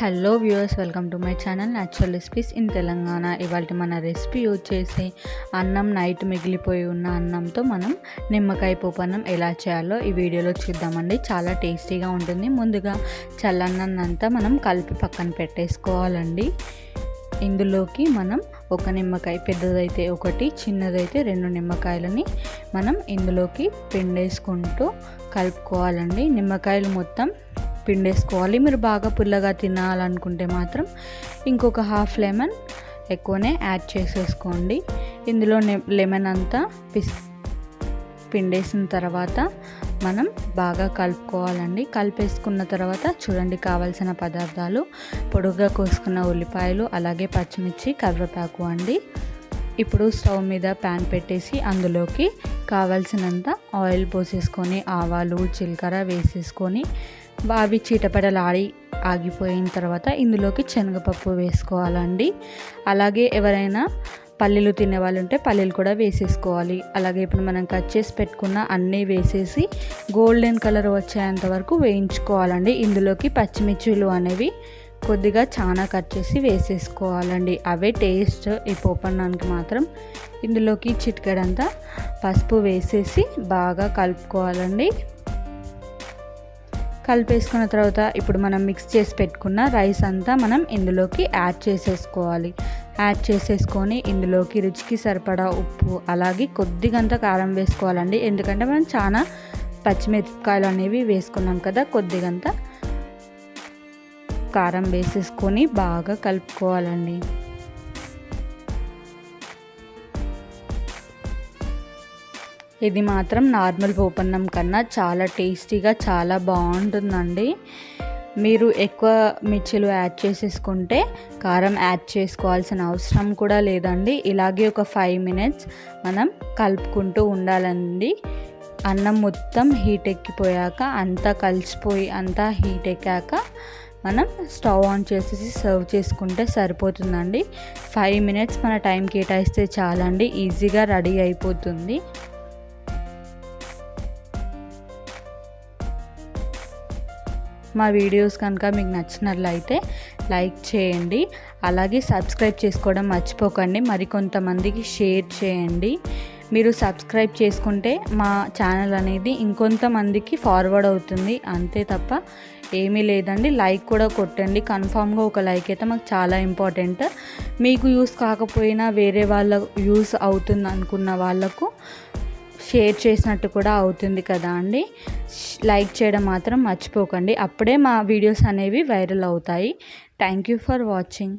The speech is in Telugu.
Hello viewers welcome to my channel natural recipes in Telangana ఇవాళ మన రెసిపీ వచ్చేసి అన్నం నైట్ మిగిలిపోయి ఉన్న అన్నంతో మనం నిమ్మకాయ పోపన్నం ఎలా చేయాలో ఈ వీడియోలో చూద్దామండి. చాలా టేస్టీగా ఉంటుంది. ముందుగా చల్లన్నంతా మనం కలిపి పక్కన పెట్టేసుకోవాలండి. ఇందులోకి మనం ఒక నిమ్మకాయ పెద్దదైతే ఒకటి చిన్నదైతే రెండు నిమ్మకాయలని మనం ఇందులోకి పిండేసుకుంటూ కలుపుకోవాలండి. నిమ్మకాయలు మొత్తం పిండేసుకోవాలి. మీరు బాగా పుల్లగా తినాలనుకుంటే మాత్రం ఇంకొక హాఫ్ లెమన్ ఎక్కువనే యాడ్ చేసేసుకోండి. ఇందులో లెమన్ అంతా పిస్ పిండేసిన తర్వాత మనం బాగా కలుపుకోవాలండి. కలిపేసుకున్న తర్వాత చూడండి కావాల్సిన పదార్థాలు. పొడుగ్గా కోసుకున్న ఉల్లిపాయలు అలాగే పచ్చిమిర్చి కరివేపాకు అండి. ఇప్పుడు స్టవ్ మీద ప్యాన్ పెట్టేసి అందులోకి కావాల్సినంత ఆయిల్ పోసేసుకొని ఆవాలు జీలకర్ర వేసేసుకొని అవి చీటపడలాడి ఆగిపోయిన తర్వాత ఇందులోకి శనగపప్పు వేసుకోవాలండి. అలాగే ఎవరైనా పల్లీలు తినే వాళ్ళు ఉంటే పల్లీలు కూడా వేసేసుకోవాలి. అలాగే ఇప్పుడు మనం కట్ చేసి పెట్టుకున్న అన్నీ వేసేసి గోల్డెన్ కలర్ వచ్చేంత వరకు వేయించుకోవాలండి. ఇందులోకి పచ్చిమిర్చిలు అనేవి కొద్దిగా చాలా కట్ చేసి వేసేసుకోవాలండి. అవే టేస్ట్ ఈ పోపన్నానికి మాత్రం ఇందులోకి చిటికెడంతా పసుపు వేసేసి బాగా కలుపుకోవాలండి. కలిపేసుకున్న తర్వాత ఇప్పుడు మనం మిక్స్ చేసి పెట్టుకున్న రైస్ అంతా మనం ఇందులోకి యాడ్ చేసేసుకోవాలి. యాడ్ చేసేసుకొని ఇందులోకి రుచికి సరిపడా ఉప్పు అలాగే కొద్దిగంత కారం వేసుకోవాలండి. ఎందుకంటే మనం చాలా పచ్చిమిరపకాయలు అనేవి వేసుకున్నాం కదా కొద్దిగంత కారం వేసేసుకొని బాగా కలుపుకోవాలండి. ఇది మాత్రం నార్మల్ పోపన్నం కన్నా చాలా టేస్టీగా చాలా బాగుంటుందండి. మీరు ఎక్కువ మిర్చిలు యాడ్ చేసేసుకుంటే కారం యాడ్ చేసుకోవాల్సిన అవసరం కూడా లేదండి. ఇలాగే ఒక ఫైవ్ మినిట్స్ మనం కలుపుకుంటూ ఉండాలండి. అన్నం మొత్తం హీట్ ఎక్కిపోయాక అంతా కలిసిపోయి అంతా హీట్ ఎక్కాక మనం స్టవ్ ఆన్ చేసేసి సర్వ్ చేసుకుంటే సరిపోతుందండి. ఫైవ్ మినిట్స్ మన టైం కేటాయిస్తే చాలండి. ఈజీగా రెడీ అయిపోతుంది. మా వీడియోస్ కనుక మీకు నచ్చినట్లయితే లైక్ చేయండి. అలాగే సబ్స్క్రైబ్ చేసుకోవడం మర్చిపోకండి. మరికొంతమందికి షేర్ చేయండి. మీరు సబ్స్క్రైబ్ చేసుకుంటే మా ఛానల్ అనేది ఇంకొంతమందికి ఫార్వర్డ్ అవుతుంది. అంతే తప్ప ఏమీ లేదండి. లైక్ కూడా కొట్టండి. కన్ఫామ్గా ఒక లైక్ అయితే మాకు చాలా ఇంపార్టెంట్. మీకు యూస్ కాకపోయినా వేరే వాళ్ళ యూస్ అవుతుంది అనుకున్న వాళ్ళకు షేర్ చేసినట్టు కూడా అవుతుంది కదా అండి. లైక్ చేయడం మాత్రం మర్చిపోకండి. అప్పుడే మా వీడియోస్ అనేవి వైరల్ అవుతాయి. Thank you for watching.